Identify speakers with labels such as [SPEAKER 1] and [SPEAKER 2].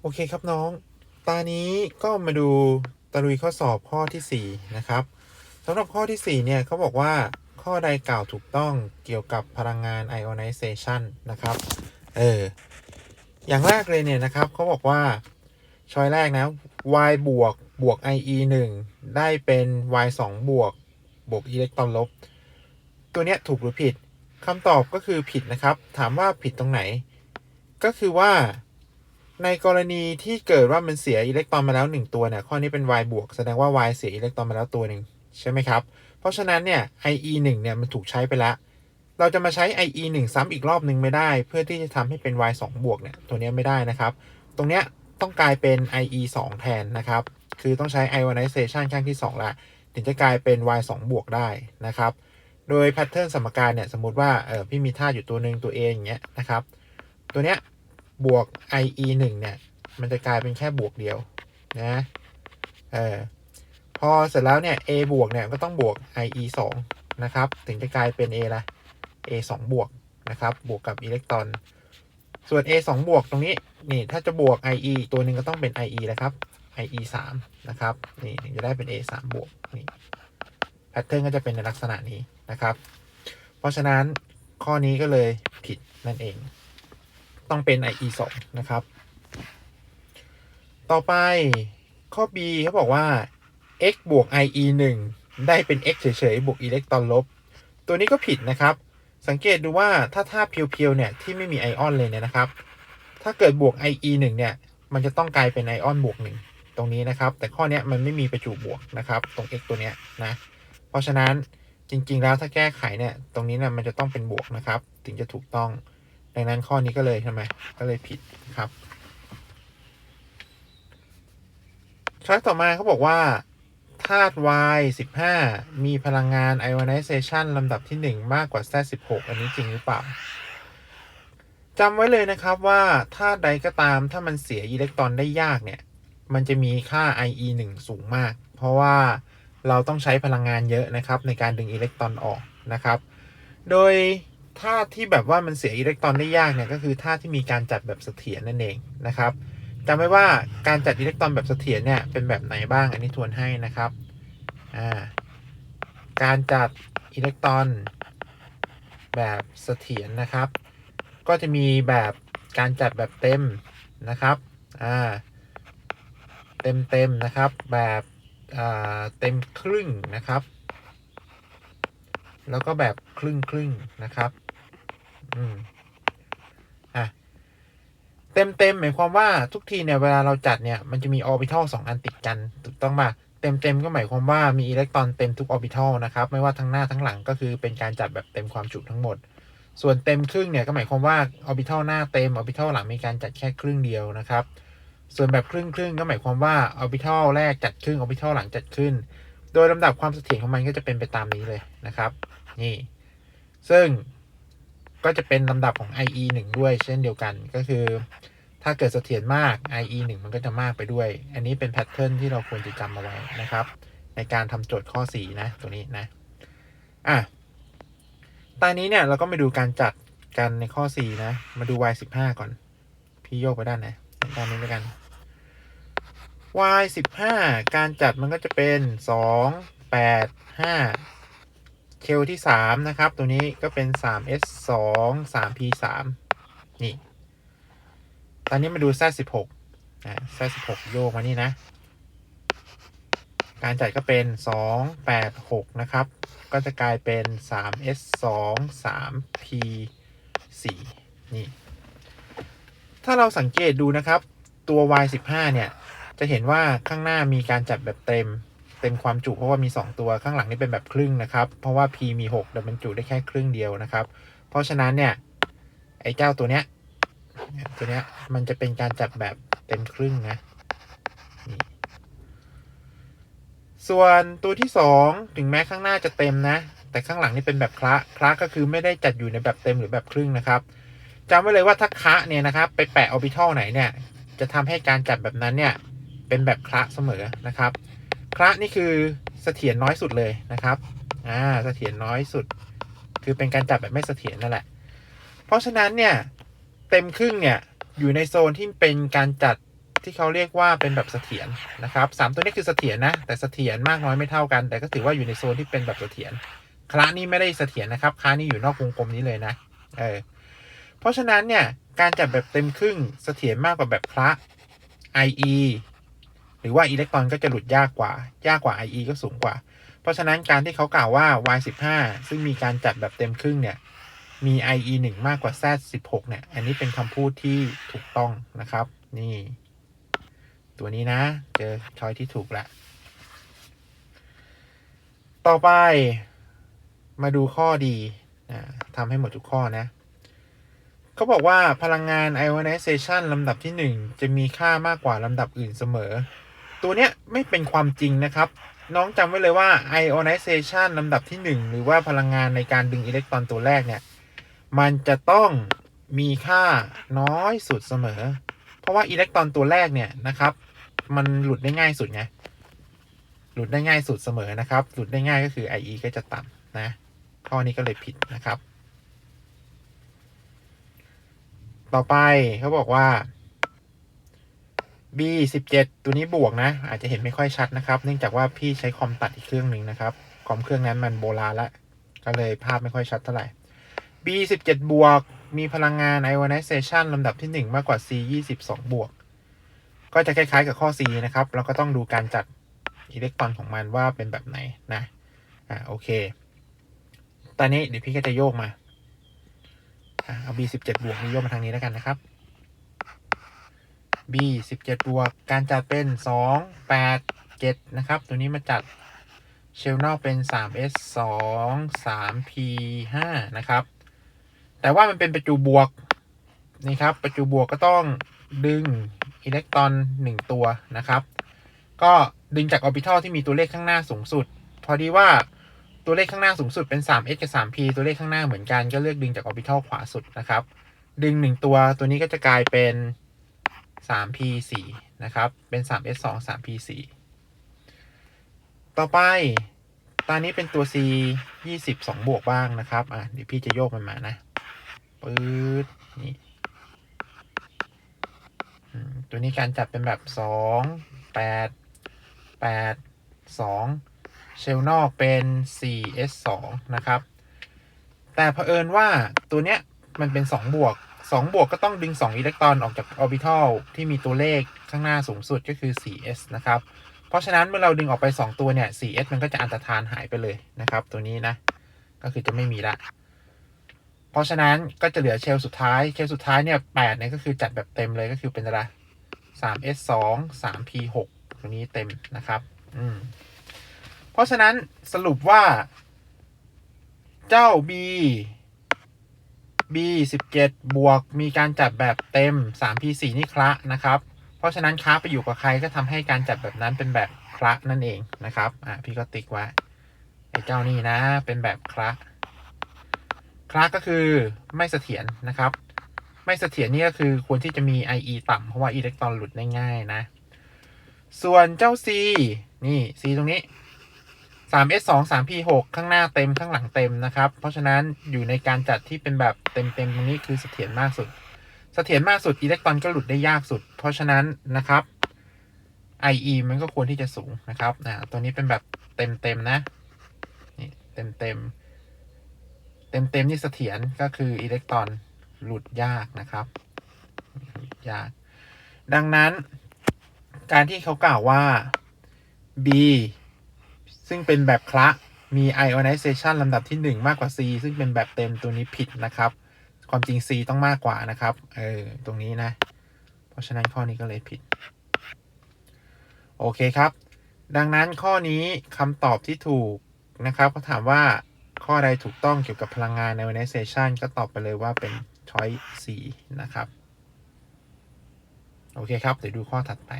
[SPEAKER 1] โอเคครับน้อง ตานี้ก็มาดูตะลุยข้อสอบข้อที่ 4 นะครับสำหรับข้อที่ 4 เนี่ยเขาบอกว่าข้อใดกล่าวถูกต้องเกี่ยวกับพลังงาน ionization นะครับ เออ อย่างแรกเลยเนี่ยนะครับเขาบอกว่าช้อยแรกนะ y บวกบวก ie 1 ได้เป็น y 2บวกบวกอิเล็กตรอนลบ ตัวเนี้ยถูกหรือผิดคำตอบก็คือผิดนะครับ ถามว่าผิดตรงไหน ก็คือว่า ในกรณีที่เกิดว่ามันเสียอิเล็กตรอนมาแล้ว1ตัวเนี่ยข้อนี้เป็น y บวกแสดงว่า y เสียอิเล็กตรอนมาแล้วตัวหนึ่งใช่ไหมครับ เพราะฉะนั้นเนี่ย ie 1เนี่ยมันถูกใช้ไปแล้ว เราจะมาใช้ ie 1ซ้ำอีกรอบหนึ่งไม่ได้ เพื่อที่จะทำให้เป็น y 2บวกเนี่ยตัวนี้ไม่ได้นะครับ ตรงเนี้ยต้องกลายเป็น ie 2 แทนนะครับ คือต้องใช้ ionization ข้างที่ 2 ละถึงจะกลายเป็น y 2บวกได้นะครับ โดยแพทเทิร์นสมการเนี่ยสมมติว่าเออพี่มีธาตุอยู่ตัวหนึ่งตัว a อย่างเงี้ยนะครับ ตัวเนี้ย บวก ie 1เนี่ย มันจะกลายเป็นแค่บวกเดียวนะเออพอเสร็จแล้วเนี่ย a บวกเนี่ยก็ต้องบวก ie 2นะครับ ถึงจะกลายเป็น a ละ a 2บวกนะครับ บวกกับอิเล็กตรอน ส่วน a 2บวกตรงนี้ นี่ถ้าจะบวก ie อีตัวหนึ่งก็ต้องเป็น ie นะครับ ie 3นะครับ นี่ถึงจะได้เป็น a 3บวก นี่แพทเทิร์นก็จะเป็นในลักษณะนี้นะครับ เพราะฉะนั้นข้อนี้ก็เลยผิดนั่นเอง ต้องเป็น IE 2นะครับ ต่อไปข้อ B เขาบอกว่า x บวก IE 1ได้เป็น x เฉยๆ บวกอิเล็กตรอนลบ ตัวนี้ก็ผิดนะครับ สังเกตดูว่าถ้าธาตุเพียวๆ เนี่ย ที่ไม่มีไอออนเลยเนี่ยนะครับ ถ้าเกิดบวก IE 1เนี่ย มันจะต้องกลายเป็นไอออนบวก 1 ตรงนี้นะครับ แต่ข้อนี้มันไม่มีประจุบวกนะครับ ตรง x ตัวเนี้ยนะ เพราะฉะนั้นจริงๆ แล้วถ้าแก้ไขเนี่ย ตรงนี้นี่ยมันจะต้องเป็นบวกนะครับ ถึงจะถูกต้อง ดังนั้นข้อนี้ก็เลยทำไมก็เลยผิดครับช้อยต่อมาเขาบอกว่าธาตุ Y 15 มีพลังงาน ionization ลำดับที่ 1 มากกว่า Z 16 อันนี้จริงหรือเปล่าจำไว้เลยนะครับว่าธาตุใดก็ตามถ้ามันเสียอิเล็กตรอนได้ยากเนี่ย มันจะมีค่า IE 1 สูงมาก เพราะว่าเราต้องใช้พลังงานเยอะนะครับ ในการดึงอิเล็กตรอนออกนะครับ โดย ธาที่แบบว่ามันเสียอิเล็กตรอนได้ยากเนี่ยก็คือธาที่มีการจัดแบบเสถียรนั่นเองนะครับจำไว้ว่าการจัดอิเล็กตรอนแบบเสถียรเนี่ยเป็นแบบไหนบ้าง อันนี้ทวนให้นะครับอ่าการจัดอิเล็กตรอนแบบเสถียรนะครับ ก็จะมีแบบการจัดแบบเต็มนะครับอ่าเต็มเต็มนะครับแบบอ่าเต็มครึ่งนะครับ แล้วก็แบบครึ่งครึ่งนะครับ อืมอะเต็มเต็มหมายความว่าทุกทีเนี่ยเวลาเราจัดเนี่ยมันจะมีออร์บิทัลสองอันติดกันถูกต้องป่ะเต็มเต็มก็หมายความว่ามีอิเล็กตรอนเต็มทุกออร์บิทัลนะครับไม่ว่าทั้งหน้าทั้งหลังก็คือเป็นการจัดแบบเต็มความจุทั้งหมด ส่วนเต็มครึ่งเนี่ยก็หมายความว่าออร์บิทัลหน้าเต็มออร์บิทัลหลังมีการจัดแค่ครึ่งเดียวนะครับ ส่วนแบบครึ่งครึ่งก็หมายความว่าออร์บิทัลแรกจัดครึ่งออร์บิทัลหลังจัดขึ้น โดยลำดับความเสถียรของมันก็จะเป็นไปตามนี้เลยนะครับ นี่ ซึ่ง ก็จะเป็นลำดับของ IE 1 ด้วย เช่นเดียวกันก็คือ ถ้าเกิดเสถียรมาก IE 1 มันก็จะมากไปด้วย อันนี้เป็นแพทเทิร์นที่เราควรจะจำเอาไว้นะครับ ในการทำโจทย์ข้อ 4 นะ ตัวนี้นะ อะตอนนี้เนี่ยเราก็มาดูการจัดกันในข้อ 4 นะ มาดู y 15ก่อน พี่โยกไปด้านไหนด้านนี้ด้วยกัน y 15การจัดมันก็จะเป็น 2 8 5 เคลที่ 3 นะครับ ตัวนี้ก็เป็น 3s 2 3p 3 นี่ ตอนนี้มาดู z 16อ่า z 16 โยกมานี่นะ การจัดก็เป็น 2 8 6 นะครับ ก็จะกลายเป็น 3s 2 3p 4 นี่ถ้าเราสังเกตดูนะครับ ตัว y 15 เนี่ย จะเห็นว่าข้างหน้ามีการจัดแบบเต็ม เต็มความจุเพราะว่ามี 2 ตัวข้างหลังนี่เป็นแบบครึ่งนะครับ เพราะว่า p มี 6 แต่บรรจุได้แค่ครึ่งเดียวนะครับ เพราะฉะนั้นเนี่ยไอ้เจ้าตัวเนี้ยตัวเนี้ยมันจะเป็นการจัดแบบเต็มครึ่งนะนี่ส่วนตัวที่ 2 ถึงแม้ข้างหน้าจะเต็มนะ แต่ข้างหลังนี่เป็นแบบคละคละก็คือไม่ได้จัดอยู่ในแบบเต็มหรือแบบครึ่งนะครับจำไว้เลยว่าถ้าคะเนี่ยนะครับไปแปะออร์บิทัลไหนเนี่ยจะทำให้การจัดแบบนั้นเนี่ยเป็นแบบคละเสมอนะครับ คละนี่คือเสถียรน้อยสุดเลยนะครับอ่าเสถียรน้อยสุด คือเป็นการจับแบบไม่เสถียรนั่นแหละ เพราะฉะนั้นเนี่ยเต็มครึ่งเนี่ยอยู่ในโซนที่เป็นการจัดที่เขาเรียกว่าเป็นแบบเสถียรนะครับสามตัวนี้คือเสถียรนะ แต่เสถียรมากน้อยไม่เท่ากัน แต่ก็ถือว่าอยู่ในโซนที่เป็นแบบเสถียรคละนี่ไม่ได้เสถียรนะครับคละนี่อยู่นอกวงกลมนี้เลยนะเออเพราะฉะนั้นเนี่ยการจัดแบบเต็มครึ่งเสถียรมากกว่าแบบคละ IE รือว่าอิเล็กตรอนก็จะหลุดยากกว่า ยากกว่า IE ก็สูงกว่า เพราะฉะนั้นการที่เขากล่าวว่า Y15 ซึ่งมีการจัดแบบเต็มครึ่งเนี่ย มี IE 1 มากกว่า Z16 เนี่ย อันนี้เป็นคำพูดที่ถูกต้องนะครับ นี่ ตัวนี้นะ เจอช้อยที่ถูกละ ต่อไปมาดูข้อดีนะทำให้หมดทุกข้อนะเขาบอกว่าพลังงาน ionization ลำดับที่ 1 จะมีค่ามากกว่าลำดับอื่นเสมอ ตัวเนี้ยไม่เป็นความจริงนะครับ น้องจำไว้เลยว่า ionization ลำดับที่ 1 หรือว่าพลังงานในการดึงอิเล็กตรอนตัวแรกเนี่ย มันจะต้องมีค่าน้อยสุดเสมอ เพราะว่าอิเล็กตรอนตัวแรกเนี่ยนะครับ มันหลุดได้ง่ายสุดไง หลุดได้ง่ายสุดเสมอนะครับ หลุดได้ง่ายก็คือ IE ก็จะต่ำนะ ข้อนี้ก็เลยผิดนะครับ ต่อไปเขาบอกว่า B 17 ตัวนี้บวกนะ อาจจะเห็นไม่ค่อยชัดนะครับ เนื่องจากว่าพี่ใช้คอมตัดอีกเครื่องหนึ่งนะครับ คอมเครื่องนั้นมันโบราณละ ก็เลยภาพไม่ค่อยชัดเท่าไหร่ B 17 บวก มีพลังงาน ionization ลำดับที่ 1 มากกว่า C 22 บวก ก็จะคล้ายๆกับข้อ C นะครับ เราก็ต้องดูการจัดอิเล็กตรอนของมันว่าเป็นแบบไหนนะ อ่าโอเค ตอนนี้เดี๋ยวพี่ก็จะโยกมาอะเอา B 17 บวกนี่โยกมาทางนี้แล้วกันนะครับ B 17บวก การจัดเป็น 2 8 7 นะครับ ตัวนี้มาจัดเชลนอกเป็น 3S 2 3 P 5นะครับ แต่ว่ามันเป็นประจุบวกนี่ครับ ประจุบวกก็ต้องดึงอิเล็กตรอน 1 ตัวนะครับ ก็ดึงจากออร์บิทัลที่มีตัวเลขข้างหน้าสูงสุด พอดีว่าตัวเลขข้างหน้าสูงสุดเป็น 3s กับ 3p ตัวเลขข้างหน้าเหมือนกันก็เลือกดึงจากออร์บิทัลขวาสุดนะครับ ดึง 1 ตัวตัวนี้ก็จะกลายเป็น 3p 4นะครับ เป็น 3s 2 3p 4ต่อไป ตอนนี้เป็นตัว c 22บวกบ้างนะครับ อะ เดี๋ยวพี่จะโยกมันมานะ ปื๊ด นี่ ตัวนี้การจัดเป็นแบบ 2 8 8 2 เชลนอกเป็น 4s 2นะครับ แต่เผอิญว่าตัวเนี้ยมันเป็น 2 บวก 2 บวกก็ต้องดึง 2 อิเล็กตรอนออกจากออร์บิทัลที่มีตัวเลขข้างหน้าสูงสุดก็คือ 4s นะครับ เพราะฉะนั้นเมื่อเราดึงออกไป 2 ตัวเนี่ย 4s มันก็จะอันตรธานหายไปเลยนะครับ ตัวนี้นะ ก็คือจะไม่มีละ เพราะฉะนั้นก็จะเหลือเชลสุดท้าย เชลสุดท้ายเนี่ย8เนี่ยก็คือจัดแบบเต็มเลยก็คือเป็นอะไร 3s 2 3p 6 ตัวนี้เต็มนะครับ อืม เพราะฉะนั้นสรุปว่า เจ้า B B 17 บวกมีการจัดแบบเต็ม 3P 4 นี่คละนะครับ เพราะฉะนั้นค้าไปอยู่กับใครก็ทำให้การจัดแบบนั้นเป็นแบบคละนั่นเองนะครับ อะพี่ก็ติ๊กไว้ไอ้เจ้านี่นะ เป็นแบบคละคละก็คือไม่เสถียรนะครับ ไม่เสถียรนี่ก็คือควรที่จะมี IE ต่ำเพราะว่าอิเล็กตรอนหลุดได้ง่ายนะ ส่วนเจ้า C นี่ C ตรงนี้ 3S 2 3P 6ข้างหน้าเต็มข้างหลังเต็มนะครับ เพราะฉะนั้นอยู่ในการจัดที่เป็นแบบเต็มเต็มตรงนี้คือเสถียรมากสุด เสถียรมากสุดอิเล็กตรอนก็หลุดได้ยากสุด เพราะฉะนั้นนะครับ IE มันก็ควรที่จะสูงนะครับนะตัวนี้เป็นแบบเต็มเต็มนะนี่เต็มเต็มเต็มเต็มนี่เสถียรก็คืออิเล็กตรอนหลุดยากนะครับยาก ดังนั้น การที่เขากล่าวว่า B ซึ่งเป็นแบบคละมี ionization ลำดับที่ 1 มากกว่า C ซึ่งเป็นแบบเต็มตัวนี้ผิดนะครับ ความจริง C ต้องมากกว่านะครับ เออ ตรงนี้นะ เพราะฉะนั้นข้อนี้ก็เลยผิด โอเคครับ ดังนั้นข้อนี้คำตอบที่ถูกนะครับก็ถามว่าข้อใดถูกต้องเกี่ยวกับพลังงาน ionization ก็ตอบไปเลยว่าเป็น choice C นะครับ โอเคครับ เดี๋ยวดูข้อถัดไป